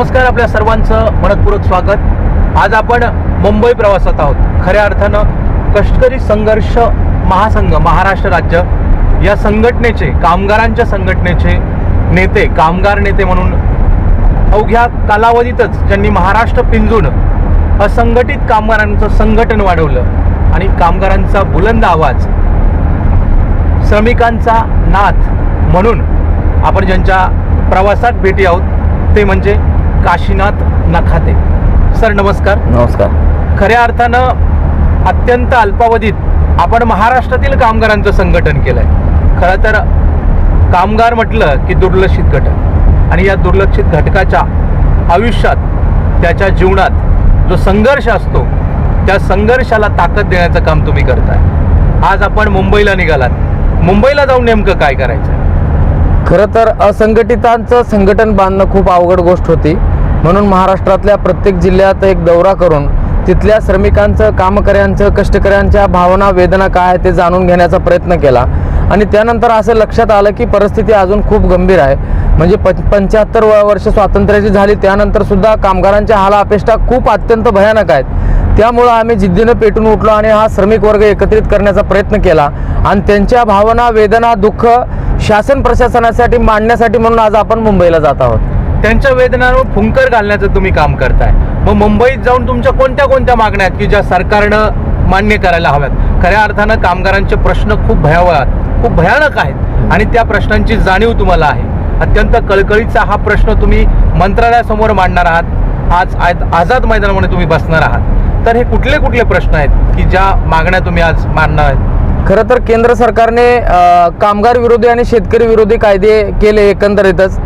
नमस्कार आपल्या सर्वांचं मनपूर्वक स्वागत. आज आपण मुंबई प्रवासात आहोत. खऱ्या अर्थानं कष्टकरी संघर्ष महासंघ महाराष्ट्र राज्य या संघटनेचे कामगारांच्या संघटनेचे नेते कामगार नेते म्हणून अवघ्या कालावधीतच ज्यांनी महाराष्ट्र पिंजून असंघटित कामगारांचं संघटन वाढवलं आणि कामगारांचा बुलंद आवाज श्रमिकांचा नाथ म्हणून आपण ज्यांच्या प्रवासात भेटी आहोत ते म्हणजे काशीनाथ नखाते. सर नमस्कार. नमस्कार. खऱ्या अर्थानं अत्यंत अल्पावधीत आपण महाराष्ट्रातील कामगारांचं संघटन केलं आहे खरं तर कामगार म्हटलं की दुर्लक्षित घटक. आणि या दुर्लक्षित घटकाच्या आयुष्यात त्याच्या जीवनात जो संघर्ष असतो त्या संघर्षाला ताकद देण्याचं काम तुम्ही करताय. आज आपण मुंबईला निघालात. मुंबईला जाऊन नेमकं काय करायचं खरं तर असंघटितांचं संघटन बांधणं खूप अवघड गोष्ट होती. म्हणून महाराष्ट्रातल्या प्रत्येक जिल्ह्यात एक दौरा करून तिथल्या श्रमिकांचं कामकऱ्यांचं कष्टकऱ्यांच्या भावना वेदना काय आहे ते जाणून घेण्याचा प्रयत्न केला. आणि त्यानंतर असं लक्षात आलं की परिस्थिती अजून खूप गंभीर आहे. म्हणजे प पंच्याहत्तर वर्ष स्वातंत्र्याची झाली त्यानंतर सुद्धा कामगारांच्या हाला अपेष्टा खूप अत्यंत भयानक आहेत. त्यामुळं आम्ही जिद्दीनं पेटून उठलो आणि हा श्रमिक वर्ग एकत्रित करण्याचा प्रयत्न केला. आणि त्यांच्या भावना वेदना दुःख शासन प्रशासनासाठी मांडण्यासाठी म्हणून आज आपण मुंबईला जात आहोत. त्यांच्या वेदनांवर फुंकर घालण्याचं तुम्ही काम करताय. मग मुंबईत जाऊन तुमच्या कोणत्या कोणत्या मागण्या आहेत की ज्या सरकारनं मान्य करायला हव्यात? खऱ्या अर्थानं कामगारांचे प्रश्न खूप भयावह आहेत. खूप भयानक आहेत. आणि त्या प्रश्नांची जाणीव तुम्हाला आहे. अत्यंत कळकळीचा हा प्रश्न तुम्ही मंत्रालयासमोर मांडणार आहात. आज आझाद मैदानामध्ये तुम्ही बसणार आहात. तर हे कुठले कुठले प्रश्न आहेत की ज्या मागण्या तुम्ही आज मांडणार आहेत? खरं तर केंद्र सरकारने कामगार विरोधी आणि शेतकरी विरोधी कायदे केले एकंदरीतच.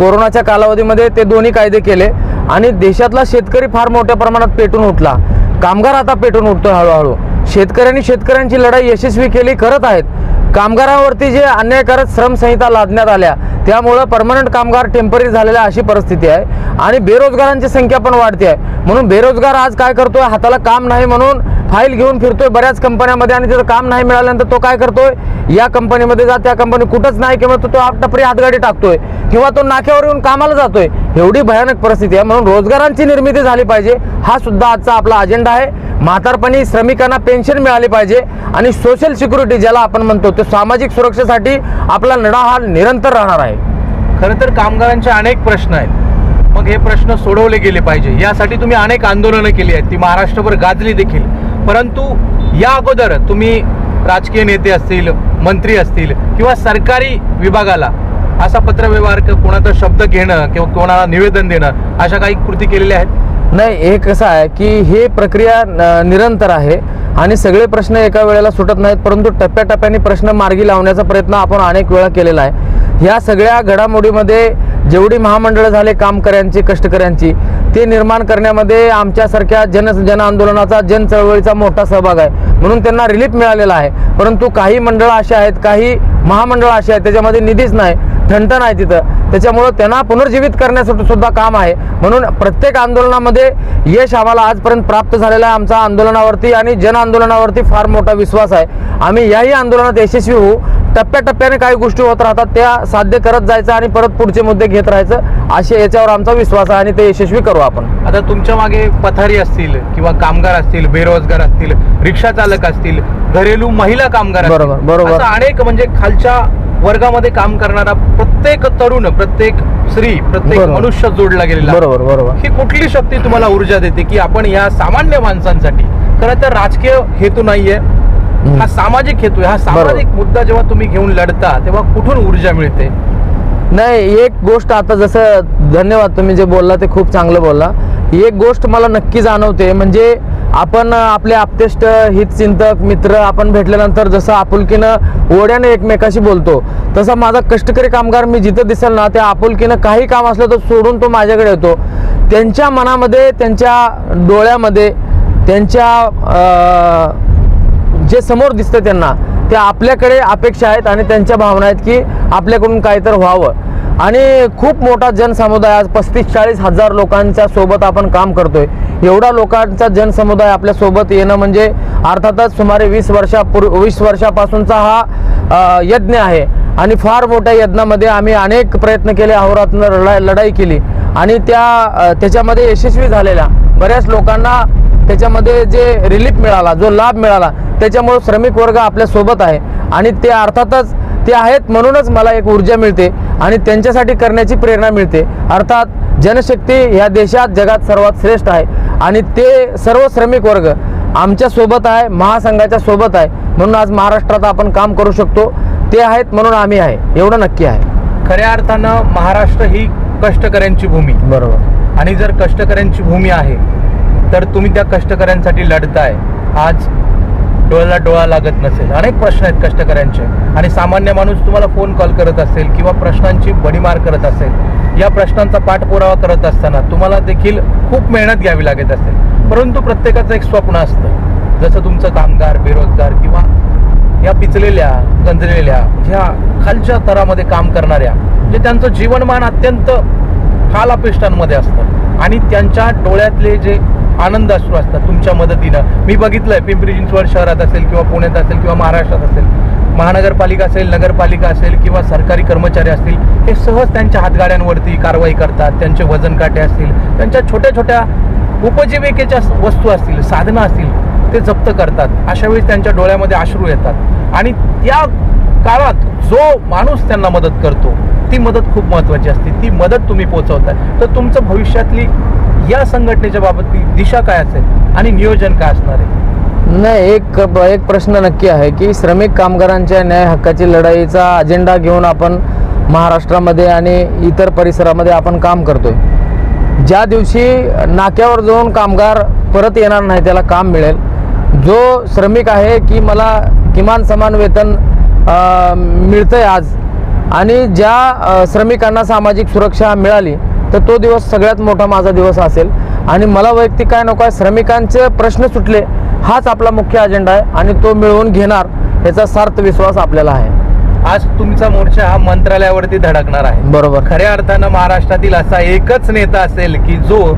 कोरोनाच्या कालावधीमध्ये ते दोन्ही कायदे केले आणि देशातला शेतकरी फार मोठ्या प्रमाणात पेटून उठला. कामगार आता पेटून उठतो हळूहळू. शेतकऱ्यांनी शेतकऱ्यांची लढाई यशस्वी केली करत आहेत. कामगारांवरती जे अन्याय करत श्रमसंहिता लादण्यात आल्या त्यामुळं परमनंट कामगार टेंपररी झालेल्या अशी परिस्थिती आहे आणि बेरोजगारांची संख्या पण वाढते आहे. म्हणून बेरोजगार आज काय करतोय? हाताला काम नाही म्हणून फाईल घेऊन फिरतोय बऱ्याच कंपन्यामध्ये आणि त्याचं काम नाही मिळाल्यानंतर तो काय करतोय? या कंपनीमध्ये जा त्या कंपनी कुठंच नाही किंवा तो तो टपरी हातगाडी टाकतोय किंवा तो नाक्यावर येऊन कामाला जातोय. एवढी भयानक परिस्थिती आहे. म्हणून रोजगारांची निर्मिती झाली पाहिजे. हा सुद्धा आजचा आपला अजेंडा आहे. म्हातारपणी श्रमिकांना पेन्शन मिळाली पाहिजे आणि सोशल सिक्युरिटी ज्याला आपण म्हणतो ते सामाजिक सुरक्षेसाठी आपला लढा हा निरंतर राहणार आहे. खरं तर कामगारांचे अनेक प्रश्न आहेत. मग हे प्रश्न सोडवले गेले पाहिजे. यासाठी तुम्ही अनेक आंदोलनं केली आहेत. ती महाराष्ट्रभर गाजली देखील. परंतु या अगोदर तुम्ही राजकीय नेते असतील मंत्री असतील किंवा सरकारी विभागाला असा पत्रव्यवहार कोणाचा शब्द घेणं किंवा कोणाला निवेदन देणं अशा काही कृती केलेल्या आहेत? नाही हे कसं आहे की हे प्रक्रिया न- निरंतर आहे आणि सगळे प्रश्न एका वेळेला सुटत नाहीत परंतु टप्प्याटप्प्याने प्रश्न मार्गी लावण्याचा प्रयत्न आपण अनेक वेळा केलेला आहे. ह्या सगळ्या घडामोडीमध्ये जेवढी महामंडळं झाले कामकऱ्यांची कष्टकऱ्यांची ते निर्माण करण्यामध्ये आमच्यासारख्या जन जन आंदोलनाचा जन चळवळीचा मोठा सहभाग आहे. म्हणून त्यांना रिलीफ मिळालेला आहे. परंतु काही मंडळं अशी आहेत काही महामंडळं अशी आहेत त्याच्यामध्ये निधीच नाही ठणठण आहे तिथं. त्याच्यामुळं त्यांना पुनर्जीवित करण्यासाठी सुद्धा काम आहे. म्हणून प्रत्येक आंदोलनामध्ये यश आम्हाला आजपर्यंत प्राप्त झालेलं आहे. आमचा आंदोलनावरती आणि जन आंदोलनावरती फार मोठा विश्वास आहे. आम्ही याही आंदोलनात यशस्वी होऊ. टप्प्याटप्प्याने काही गोष्टी होत राहतात त्या साध्य करत जायचं आणि परत पुढचे मुद्दे घेत राहायचं असे याच्यावर आमचा विश्वास आहे आणि ते यशस्वी करू आपण आता तुमच्या मागे पथारी असतील किंवा कामगार असतील बेरोजगार असतील रिक्षा चालक असतील घरेलू महिला कामगार. बरोबर, बरोबर. अनेक म्हणजे खालच्या वर्गामध्ये काम करणारा प्रत्येक तरुण प्रत्येक स्त्री प्रत्येक. मनुष्य जोडला गेलेला. बरोबर बरोबर ही कुठली शक्ती तुम्हाला ऊर्जा देते की आपण या सामान्य माणसांसाठी खरं तर राजकीय हेतू नाहीये हा सामाजिक हेतू हा सामाजिक मुद्दा जेव्हा तुम्ही घेऊन लढता तेव्हा कुठून ऊर्जा मिळते? नाही एक गोष्ट आता जसं धन्यवाद तुम्ही जे बोलला ते खूप चांगलं बोलला. एक गोष्ट मला नक्की जाणवते म्हणजे आपण आपले आप्तेष्ट हितचिंतक मित्र आपण भेटल्यानंतर जसं आपुलकीनं ओढ्याने एकमेकाशी बोलतो तसा माझा कष्टकरी कामगार मी जिथं दिसेल ना त्या आपुलकीनं काही काम असलं तर सोडून तो माझ्याकडे येतो. त्यांच्या मनामध्ये त्यांच्या डोळ्यामध्ये त्यांच्या जे समोर दिसतं त्यांना ते आपल्याकडे अपेक्षा आहेत आणि त्यांच्या भावना आहेत की आपल्याकडून काहीतरी व्हावं. आणि खूप मोठा जनसमुदाय आज पस्तीस चाळीस हजार लोकांच्या सोबत आपण काम करतोय. एवढा लोकांचा जनसमुदाय आपल्यासोबत येणं म्हणजे अर्थातच सुमारे वीस वर्षापूर्व वीस वर्षापासूनचा हा यज्ञ आहे. आणि फार मोठ्या यज्ञामध्ये आम्ही अनेक प्रयत्न केले अहोरात्र लढाई लढाई केली. आणि त्या त्याच्यामध्ये यशस्वी झालेल्या बऱ्याच लोकांना त्याच्यामध्ये जे रिलीफ मिळाला जो लाभ मिळाला त्याच्यामुळे श्रमिक वर्ग आपल्यासोबत आहे. आणि ते अर्थातच ते आहेत म्हणूनच मला एक ऊर्जा मिळते आणि त्यांच्यासाठी करण्याची प्रेरणा मिळते. अर्थात जनशक्ती ह्या देशात जगात सर्वात श्रेष्ठ आहे. आणि ते सर्व श्रमिक वर्ग आमच्यासोबत आहे महासंघाच्या सोबत आहे. म्हणून आज महाराष्ट्रात आपण काम करू शकतो. ते आहेत म्हणून आम्ही आहे. एवढं नक्की आहे. खऱ्या अर्थानं महाराष्ट्र ही कष्टकऱ्यांची भूमी. बरोबर. आणि जर कष्टकऱ्यांची भूमी आहे तर तुम्ही त्या कष्टकऱ्यांसाठी लढताय. आज डोळ्याला डोळा लागत नसेल. अनेक प्रश्न आहेत कष्टकऱ्यांचे. आणि सामान्य माणूस तुम्हाला फोन कॉल करत असेल किंवा प्रश्नांची भडीमार करत असेल. या प्रश्नांचा पाठपुरावा करत असताना तुम्हाला देखील खूप मेहनत घ्यावी लागत असेल. परंतु प्रत्येकाचं एक स्वप्न असतं. जसं तुमचं कामगार बेरोजगार किंवा या पिचलेल्या गंजलेल्या ह्या खालच्या तरामध्ये काम करणाऱ्या जे त्यांचं जीवनमान अत्यंत हाल अपेष्टांमध्ये असतं. आणि त्यांच्या डोळ्यातले जे आनंद अश्रू असतात तुमच्या मदतीनं. मी बघितलंय पिंपरी चिंचवड शहरात असेल किंवा पुण्यात असेल किंवा महाराष्ट्रात असेल महानगरपालिका असेल नगरपालिका असेल किंवा सरकारी कर्मचारी असतील हे सहज त्यांच्या हातगाड्यांवरती कारवाई करतात त्यांचे वजन काटे असतील त्यांच्या छोट्या छोट्या उपजीविकेच्या वस्तू असतील साधनं असतील ते जप्त करतात. अशा वेळी त्यांच्या डोळ्यामध्ये अश्रू येतात. आणि त्या काळात जो माणूस त्यांना मदत करतो ती मदत खूप महत्वाची असते. ती मदत तुम्ही पोचवताय तर तुमचं भविष्यातली या संघटनेच्या बाबत दिशा काय असेल आणि नियोजन काय असणार आहे? नाही एक एक प्रश्न नक्की आहे की श्रमिक कामगारांच्या न्याय हक्काची लढाईचा अजेंडा घेऊन आपण महाराष्ट्रामध्ये आणि इतर परिसरामध्ये आपण काम करतोय. ज्या दिवशी नाक्यावर जाऊन कामगार परत येणार नाही त्याला काम मिळेल. जो श्रमिक आहे की मला किमान समान वेतन मिळतं मिळतंय आज आणि ज्या श्रमिकांना सामाजिक सुरक्षा मिळाली तर तो दिवस सगळ्यात मोठा माझा दिवस असेल. आणि मला वैयक्तिक काय नको आहे श्रमिकांचे प्रश्न सुटले हाच आपला मुख्य अजेंडा आहे आणि तो मिळवून घेणार याचा सार्थ विश्वास आपल्याला आहे. आज तुमचा मोर्चा हा मंत्रालयावरती धडकणार आहे. बरोबर. खऱ्या अर्थानं महाराष्ट्रातील असा एकच नेता असेल की जो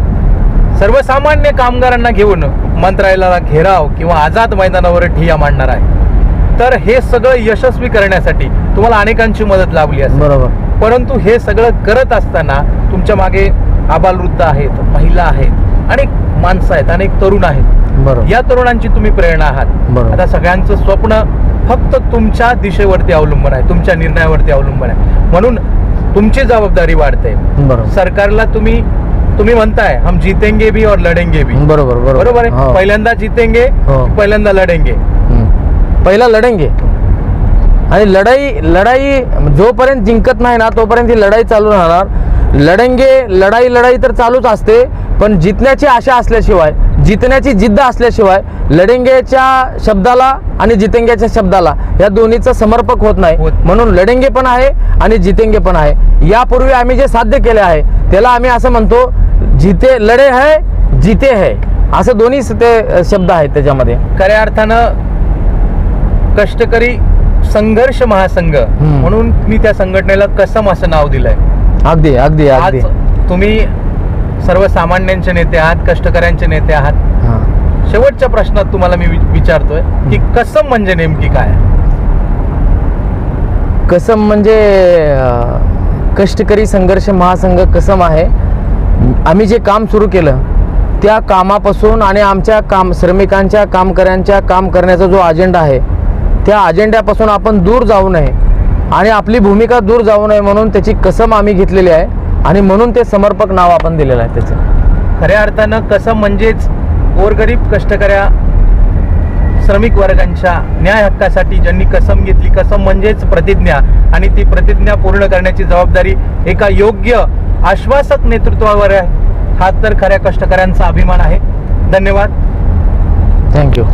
सर्वसामान्य कामगारांना घेऊन मंत्रालयाला घेराव किंवा आझाद मैदानावर ठिया मांडणार आहे. तर हे सगळं यशस्वी करण्यासाठी तुम्हाला अनेकांची मदत लाभली असेल. बरोबर. परंतु हे सगळं करत असताना तुमच्या मागे आबालवृद्ध आहेत महिला आहेत अनेक माणसं आहेत अनेक तरुण आहेत. या तरुणांची तुम्ही प्रेरणा आहात. आता सगळ्यांचं स्वप्न फक्त तुमच्या दिशेवरती अवलंबून आहे तुमच्या निर्णयावरती अवलंबून आहे. म्हणून तुमची जबाबदारी वाढते. सरकारला तुम्ही तुम्ही म्हणताय हम जीतेंगे भी और लढेंगे भी. बरोबर बरोबर. बरोबर हो. आहे पहिल्यांदा जीतेंगे हो. पहिल्यांदा लढेंगे. पहिला लढेंगे आणि लढाई लढाई जोपर्यंत जिंकत नाही ना तोपर्यंत ही लढाई चालू राहणार. लढेंगे लढाई लढाई तर चालूच असते पण जितण्याची आशा असल्याशिवाय जितण्याची जिद्द असल्याशिवाय लढेंगेच्या शब्दाला आणि जितेंगेच्या शब्दाला या दोन्हीचं समर्पक होत नाही. म्हणून लढेंगे पण आहे आणि जितेंगे पण आहे. यापूर्वी आम्ही जे साध्य केले आहे त्याला आम्ही असं म्हणतो जिते लढे है जिते है. असं दोन्ही ते शब्द आहेत त्याच्यामध्ये. खऱ्या अर्थानं कष्टकरी संघर्ष महासंघ. म्हणून मी त्या संघटनेला कसम असं नाव दिलंय. अगदी अगदी आज तुम्ही सर्वसामान्यांचे नेते आहात कष्टकऱ्यांचे नेते आहात. शेवटच्या प्रश्नात तुम्हाला मी विचारतोय की कसम म्हणजे नेमकी काय? कसम म्हणजे कष्टकरी संघर्ष महासंघ कसम आहे. आम्ही जे काम सुरू केलं त्या कामापासून आणि आमच्या काम श्रमिकांच्या कामकऱ्यांच्या काम करण्याचा जो अजेंडा आहे त्या अजेंड्यापासून आपण दूर जाऊ नये आणि आपली भूमिका दूर जाऊ नये म्हणून त्याची कसम आम्ही घेतलेली आहे आणि म्हणून ते समर्पक नाव आपण दिलेलं आहे त्याचं. खऱ्या अर्थानं कसम म्हणजेच गोरगरीब कष्टकऱ्या श्रमिक वर्गांच्या न्याय हक्कासाठी ज्यांनी कसम घेतली कसम म्हणजेच प्रतिज्ञा आणि ती प्रतिज्ञा पूर्ण करण्याची जबाबदारी एका योग्य आश्वासक नेतृत्वावर आहे. हा तर खऱ्या कष्टकऱ्यांचा अभिमान आहे. धन्यवाद. थँक्यू